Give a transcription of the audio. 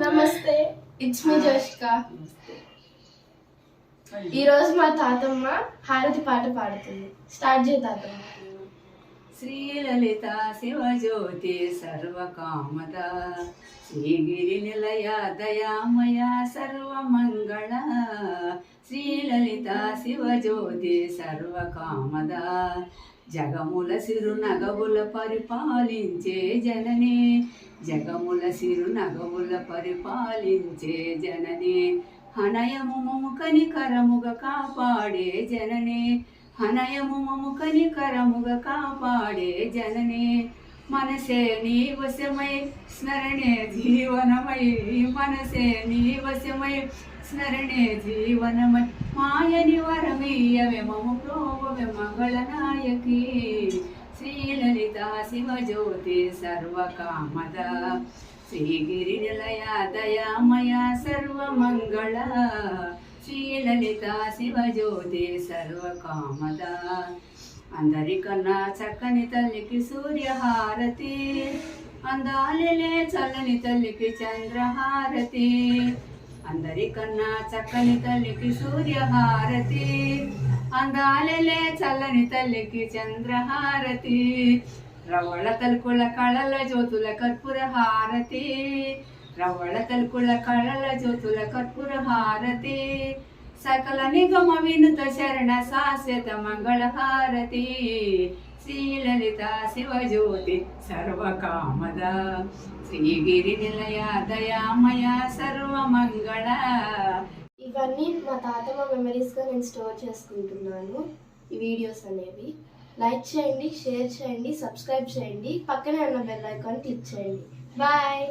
నమస్తే. It's me జోష్క ఈ రోజు మా తాతమ్మ హారతి పాట పాడుతుంది. స్టార్ట్ చేయ తాతమ్మ. శ్రీలలిత శివజ్యోతి సర్వకామద శ్రీగిరి నిలయ దయామయ సర్వమంగళ. శ్రీలలిత శివజ్యోతి సర్వకామద జగముల సిరు నగవుల పరిపాలించే జననే. జగముల సిరు నగవుల పరిపాలించే జననే. హనయము మము కరముగ కాపాడే జననే. హనయము మము కరముగ కాపాడే జననే. మనసే నీ వశమై స్మరణే జీవనమై మనసే నీ వశమై స్మరణే జీవనమై. మాయని వరమీయవే మము ప్రోభవే మంగళనాయకి. శ్రీలలిత శివజ్యోతి సర్వకామద శ్రీగిరి నిలయ దయామయ సర్వమంగళ. శ్రీలలిత శివజ్యోతి సర్వకామద అందరికన్నా చక్కని తల్లికి సూర్యహారతి. అందాలిలే చల్లని తల్లికి చంద్రహారతి. అందరికన్నా చక్కని తల్లికి సూర్యహారతి. అందాలిలే చల్లని తల్లికి చంద్రహారతి. రవళ తలుకుల కళల జ్యోతుల కర్పూర హారతి. రవళ తలుకుల కళల జ్యోతుల కర్పూర హారతి. సకల నిగమ వినుత శరణ శాశ్వత మంగళ హారతి శ్రీలలిత శివజ్యోతి సర్వకామద శ్రీగిరి నిలయ దయామయ సర్వమంగళ ఇవన్నీ మా తాతమ్మ మెమరీస్గా నేను స్టోర్ చేసుకుంటున్నాను ఈ వీడియోస్ అనేవి. లైక్ చేయండి షేర్ చేయండి సబ్స్క్రైబ్ చేయండి. పక్కనే ఉన్న బెల్ ఐకాన్ క్లిక్ చేయండి. బాయ్